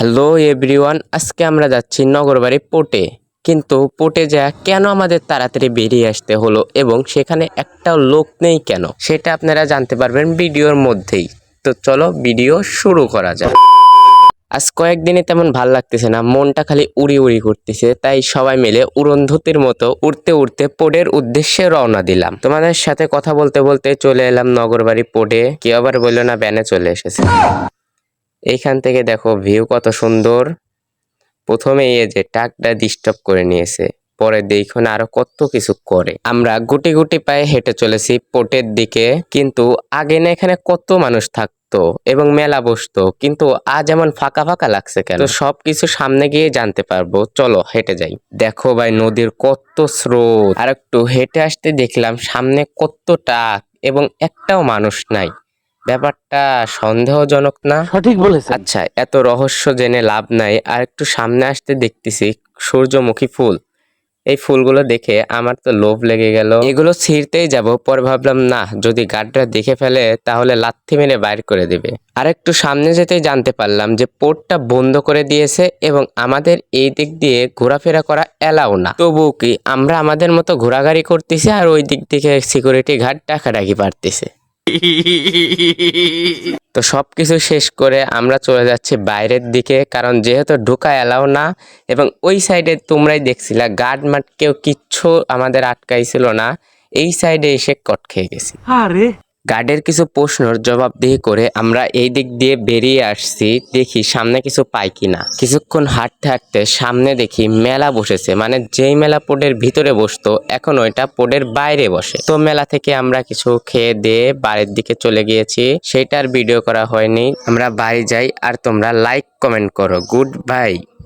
Hello everyone আজকে আমরা যাচ্ছি নগরবাড়ি পোটে। কিন্তু পোটে যা কেন আমাদের তাড়াতাড়ি বেরিয়ে আসতে হলো এবং সেখানে একটাও লোক নেই কেন? সেটা আপনারা জানতে পারবেন ভিডিওর মধ্যেই। তো চলো ভিডিও শুরু করা যাক। আজ কয়েকদিনে তেমন ভালো লাগতেছে না, মনটা খালি উড়ি উড়ি করতেছে, তাই সবাই মিলে উড়নধুতির মতো উড়তে উড়তে পোডের উদ্দেশ্যে রওনা দিলাম। তোমাদের সাথে কথা বলতে বলতে চলে এলাম নগরবাড়ি পোডে কেউ আবার বলল না ব্যানে চলে এসেছে। এইখান থেকে দেখো ভিউ কত সুন্দর। প্রথমে এই যে টাকটা ডিস্টার্ব করে নিয়েছে, পরে দেখুন আরও কত কিছু করে। আমরা গুটি গুটি পায়ে হেঁটে চলেছি পোর্টের দিকে, কিন্তু আগে না এখানে কত মানুষ থাকতো এবং মেলা বসতো, কিন্তু আজ এমন ফাঁকা ফাঁকা লাগছে কেন? সবকিছু সামনে গিয়ে জানতে পারব। চলো হেঁটে যাই। দেখো ভাই নদীর কত স্রোত। আর একটু হেঁটে আসতে দেখলাম সামনে কত টাক এবং একটাও মানুষ নাই। ব্যাপারটা সন্দেহজনক না? সঠিক বলেছেন। আচ্ছা এত রহস্য জেনে লাভ নাই। আর একটু সামনে আসতে দেখতেছি সূর্যমুখী ফুল। এই ফুলগুলো দেখে আমার তো লোভ লেগে গেল। এগুলো ছিঁড়তেই যাব পরে ভাবলাম না যদি গার্ডরা দেখে ফেলে তাহলে লাথি মেরে বাইর করে দেবে। আর একটু সামনে যেতেই জানতে পারলাম যে পোর্টটা বন্ধ করে দিয়েছে এবং আমাদের এই দিক দিয়ে ঘোরাফেরা করা এলাও না। তবু কি আমরা আমাদের মতো ঘোরাঘুরি করতেছি আর ওই দিক থেকে সিকিউরিটি গার্ড ডাকাডাকি পারতেছে তো সব কিছু শেষ করে আমরা চলে যাচ্ছি বাইরের দিকে, কারণ যেহেতু ঢোকা এলাও না, এবং ওই সাইডে তোমরাই দেখছিলা গার্ড মাঠ কেউ কিচ্ছু আমাদের আটকাইছিল না, এই সাইডে এসে কট খেয়ে গেছি। আরে! গার্ডের কিছু প্রশ্নর জবাবদিহি করে আমরা এই দিক দিয়ে বেরিয়ে আসছি, দেখি সামনে কিছু পাই কিনা। কিছুক্ষণ হাঁটতে হাঁটতে সামনে দেখি মেলা বসেছে মানে যেই মেলা পোডের ভিতরে বসতো, এখন ওইটা পোডের বাইরে বসে। তো মেলা থেকে আমরা কিছু খেয়ে দিয়ে বাড়ির দিকে চলে গিয়েছি সেটার ভিডিও করা হয়নি। আমরা বাড়ি যাই আর তোমরা লাইক, কমেন্ট করো। Good bye.